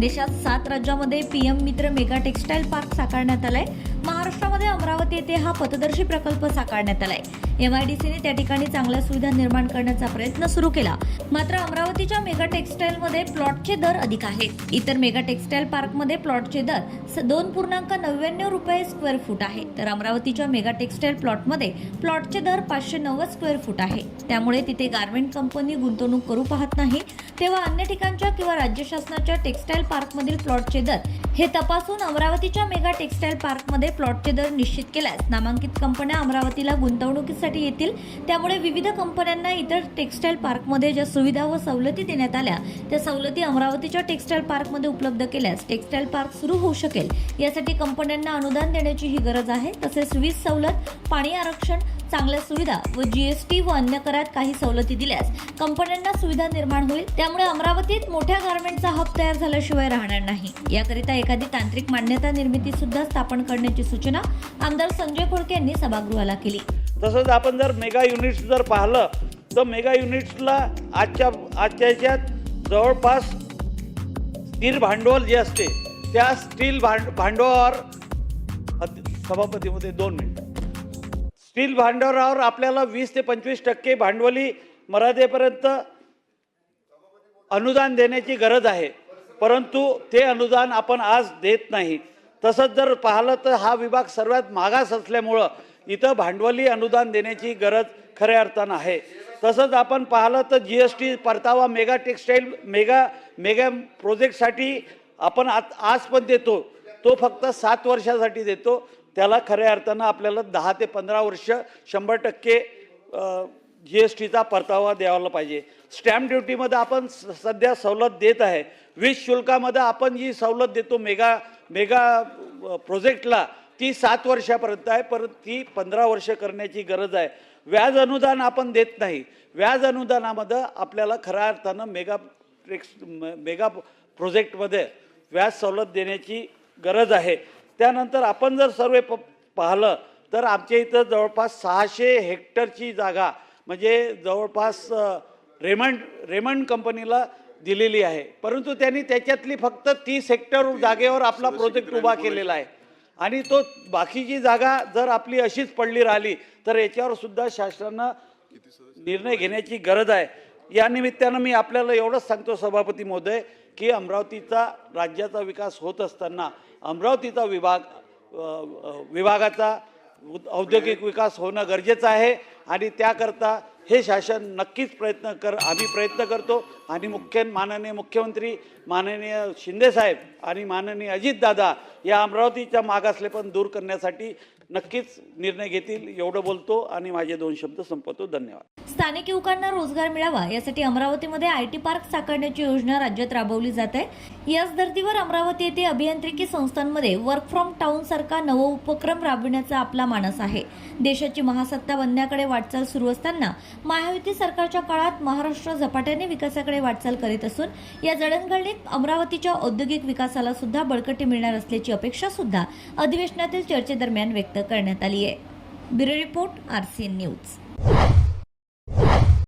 देशात सात राज्यामध्ये पीएम मित्र मेगा टेक्स्टाईल पार्क साकारण्यात आलाय. महाराष्ट्रामध्ये अमरावती येथे हा पथदर्शी प्रकल्प साकारण्यात आलाय. एमआयडीसीने त्या ठिकाणी चांगल्या सुविधा निर्माण करण्याचा प्रयत्न सुरू केला. मात्र अमरावतीच्या मेगा टेक्स्टाईल मध्ये प्लॉटचे दर अधिक आहेत. इतर मेगा टेक्स्टाईल पार्कमध्ये प्लॉटचे दर स- दोन पूर्णांक नव्याण्णव रुपये स्क्वेअर फूट आहे. तर अमरावतीच्या मेगा टेक्स्टाईल प्लॉटमध्ये प्लॉटचे दर पाचशे नव्वद स्क्वेअर फूट आहे. त्यामुळे तिथे गारमेंट कंपनी गुंतवणूक करू पाहत नाही. तेव्हा अन्य ठिकाणच्या किंवा राज्य शासनाच्या टेक्स्टाईल पार्कमधील प्लॉटचे दर हे तपासून अमरावतीच्या मेगा टेक्स्टाईल पार्कमध्ये प्लॉटचे दर निश्चित केल्यास नामांकित कंपन्या अमरावतीला गुंतवणुकीसाठी येतील. त्यामुळे विविध कंपन्यांना इतर टेक्स्टाईल पार्कमध्ये ज्या सुविधा व सवलती देण्यात आल्या त्या सवलती अमरावतीच्या टेक्स्टाईल पार्कमध्ये उपलब्ध केल्यास टेक्स्टाईल पार्क सुरू होऊ शकेल. यासाठी कंपन्यांना अनुदान देण्याची ही गरज आहे. तसेच वीज सवलत पाणी आरक्षण चांगल्या सुविधा व जीएसटी व अन्य करात काही सवलती दिल्यास कंपन्यांना सुविधा निर्माण होईल. त्यामुळे अमरावतीत मोठ्या गारमेंटचा हब तयार झाल्याशिवाय राहणार नाही. याकरिता एखादी तांत्रिक मान्यता निर्मिती सुद्धा स्थापन करण्याची सूचना आमदार संजय खोडके यांनी सभागृहाला केली. तसंच आपण जर मेगा युनिट्स जर पाहिलं तर मेगा युनिट्सला आजच्या आजच्या जवळपास स्थिर भांडवल जे असते त्या स्टील भांड भांडवलावर सभापतीमध्ये दोन मिनिट स्टील भांडवलावर आपल्याला वीस ते पंचवीस टक्के भांडवली मर्यादेपर्यंत अनुदान देण्याची गरज आहे. परंतु ते अनुदान आपण आज देत नाही. तसंच जर पाहिलं तर हा विभाग सर्वात मागास असल्यामुळं इथं भांडवली अनुदान देण्याची गरज खऱ्या अर्थानं आहे. तसंच आपण पाहिलं तर जी एस टी परतावा मेगा टेक्स्टाईल मेगा मेगा प्रोजेक्टसाठी आपण आत आज पण देतो. तो फक्त सात वर्षासाठी देतो. त्याला खऱ्या अर्थानं आपल्याला दहा ते पंधरा वर्ष शंभर टक्के जी एस टीचा परतावा द्यायला पाहिजे. स्टॅम्प ड्युटीमध्ये आपण स- सध्या सवलत देत आहे. वीज शुल्कामध्ये आपण जी सवलत देतो मेगा मेगा प्रोजेक्टला ती सात वर्षापर्यंत आहे. परत ती पंधरा वर्ष करण्याची गरज आहे. व्याज अनुदान आपण देत नाही. व्याज अनुदानामध्ये आपल्याला खऱ्या अर्थानं मेगा ट्रेक्स मेगा प्रोजेक्टमध्ये व्याज सवलत देण्याची गरज आहे. त्यानंतर आपण जर सर्वे प पाहिलं तर आमच्या इथं जवळपास सहाशे हेक्टरची जागा म्हणजे जवळपास रेमंड रेमंड कंपनीला दिलेली आहे. परंतु त्यांनी त्याच्यातली फक्त तीस हेक्टर जागेवर आपला प्रोजेक्ट उभा केलेला आहे. आणि तो बाकीची जागा जर आपली अशीच पडली राहिली तर याच्यावर सुद्धा शासनानं निर्णय घेण्याची गरज आहे. या निमित्तानं मी आपल्याला एवढंच सांगतो सभापती महोदय. की अमरावतीचा राज्याचा विकास होत असताना अमरावतीचा विभाग विभागाचा औद्योगिक विकास होणं गरजेचं आहे आणि त्याकरता हे शासन नक्कीच प्रयत्न कर आम्ही प्रयत्न करतो. आणि मुख्य माननीय मुख्यमंत्री माननीय शिंदेसाहेब आणि माननीय अजितदादा या अमरावतीच्या मागासले पण दूर करण्यासाठी नक्कीच निर्णय घेतील एवढं बोलतो आणि माझे दोन शब्द संपवतो. धन्यवाद. स्थानिक युवकांना रोजगार मिळावा यासाठी अमरावतीमध्ये आय टी पार्क साकारण्याची योजना राज्यात राबवली जात आहे. याच धर्तीवर अमरावती येथे अभियांत्रिकी संस्थांमध्ये वर्क फ्रॉम टाउन सारखा नव उपक्रम राबविण्याचा आपला मानस आहे. देशाची महासत्ता बनण्याकडे वाटचाल सुरू असताना महायुती सरकारच्या काळात महाराष्ट्र झपाट्याने विकासाकडे वाटचाल करीत असून या जडणघडणीत अमरावतीच्या औद्योगिक विकासाला सुद्धा बळकटी मिळणार असल्याची अपेक्षा सुद्धा अधिवेशनातील चर्चेदरम्यान व्यक्त करण्यात आली आहे. Bureau report RCN news.